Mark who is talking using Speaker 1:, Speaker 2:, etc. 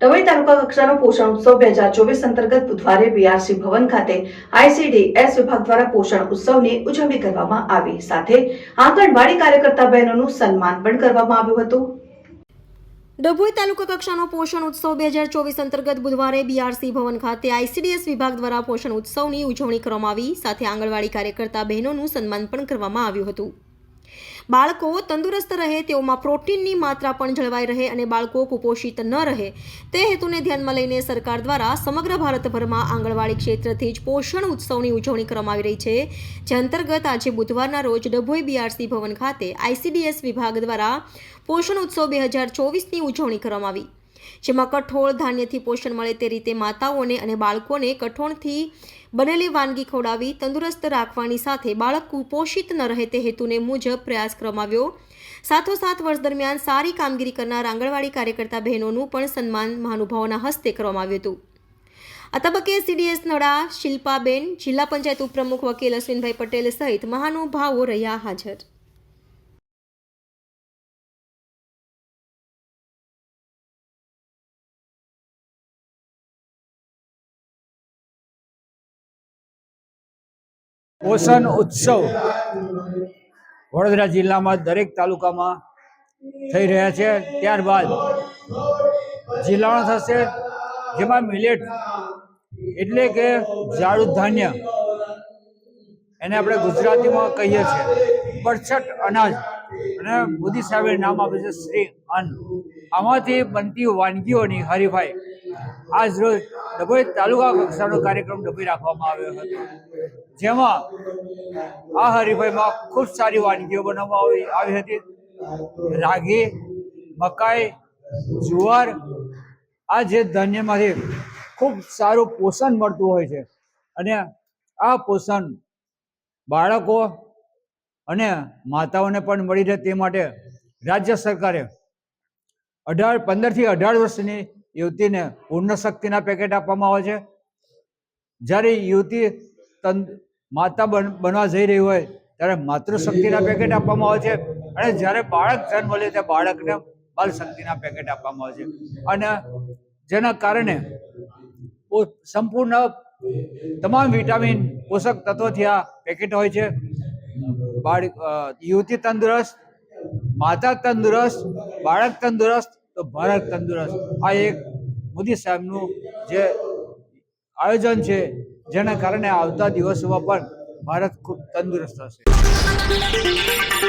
Speaker 1: ડભોઈ તાલુકા કક્ષાનો પોષણ ઉત્સવ બે હજાર ચોવીસ અંતર્ગત બુધવારે બીઆરસી ભવન ખાતે આઈસીડીએસ વિભાગ દ્વારા પોષણ ઉત્સવની ઉજવણી કરવામાં આવી. સાથે આંગણવાડી કાર્યકર્તા બહેનોનું સન્માન પણ કરવામાં આવ્યું હતું.
Speaker 2: ડભોઈ તાલુકા કક્ષાનો પોષણ ઉત્સવ બે હજાર ચોવીસ અંતર્ગત બુધવારે બીઆરસી ભવન ખાતે આઈસીડીએસ વિભાગ દ્વારા પોષણ ઉત્સવની ઉજવણી કરવામાં આવી. સાથે આંગણવાડી કાર્યકર્તા બહેનોનું સન્માન પણ કરવામાં આવ્યું હતું. બાળકો તંદુરસ્ત રહે, તેઓમાં પ્રોટીનની માત્રા પણ જળવાઈ રહે અને બાળકો કુપોષિત ન રહે. તે હેતુને ધ્યાનમાં લઈને સરકાર દ્વારા સમગ્ર ભારતભરમાં આંગણવાડી ક્ષેત્રથી જ પોષણ ઉત્સવની ઉજવણી કરવામાં આવી રહી છે, જે અંતર્ગત આજે બુધવારના રોજ ડભોઈ બીઆરસી ભવન ખાતે આઈસીડીએસ વિભાગ દ્વારા પોષણ ઉત્સવ બે હજાર ચોવીસની ઉજવણી કરવામાં આવી. જેમાં કઠોળ ધાન્યથી પોષણ મળે તે રીતે માતાઓને અને બાળકોને કઠોળથી બનેલી વાનગી ખવડાવી તંદુરસ્ત રાખવાની સાથે બાળક કુપોષિત ન રહે તે હેતુને મુજબ પ્રયાસ કરવામાં સાથોસાથ વર્ષ દરમિયાન સારી કામગીરી કરનાર આંગણવાડી કાર્યકર્તા બહેનોનું પણ સન્માન મહાનુભાવોના હસ્તે કરવામાં આવ્યું હતું. આ તબક્કે સીડીએસ નડા શિલ્પાબેન, જિલ્લા પંચાયત ઉપપ્રમુખ વકીલ અશ્વિનભાઈ પટેલ સહિત મહાનુભાવો રહ્યા હાજર.
Speaker 3: પોષણ ઉત્સવ વડોદરા જિલ્લામાં દરેક તાલુકામાં થઈ રહ્યા છે. ત્યારબાદ જિલ્લાનો થશે, જેમાં મિલેટ એટલે કે જાડું ધાન્ય એને આપણે ગુજરાતીમાં કહીએ છીએ. પરછટ અનાજ. અને મોદી સાહેબે નામ આપે છે શ્રી અન્ન. આમાંથી બનતી વાનગીઓની હરીફાઈ. આજ રોજ ડભોઈ તાલુકા કક્ષાનો કાર્યક્રમ ડભોઈ રાખવામાં આવ્યો હતો. જેમાં આ હરીફાઈમાં ખૂબ સારી વાનગીઓ બનાવવામાં આવી આવી હતી. રાગી, મકાઈ, જુવાર, આ જે ધાન્યમાંથી ખૂબ સારું પોષણ મળતું હોય છે. અને આ પોષણ બાળકો અને માતાઓને પણ મળી રહે તે માટે રાજ્ય સરકારે અઢાર પંદરથી અઢાર વર્ષની યુવતીને પૂર્ણ શક્તિના પેકેટ આપવામાં આવે છે. જ્યારે યુવતી તન માતા બન, બનવા જઈ રહી હોય, ત્યારે માતૃશક્તિના પેકેટ આપવામાં આવે છે. અને જ્યારે બાળક જન્મ લે, ત્યારે બાળકને બાલ શક્તિના પેકેટ આપવામાં આવે છે. અને જેના કારણે સંપૂર્ણ તમામ વિટામિન પોષક તત્વોથી આ પેકેટ હોય છે. બાળક યુવતી તંદુરસ્ત, માતા તંદુરસ્ત, બાળક તંદુરસ્ત, તો ભારત તંદુરસ્ત. આ એક મોદી સાહેબનું જે આયોજન છે જેના કારણે આવતા દિવસોમાં પણ ભારત ખૂબ તંદુરસ્ત હશે.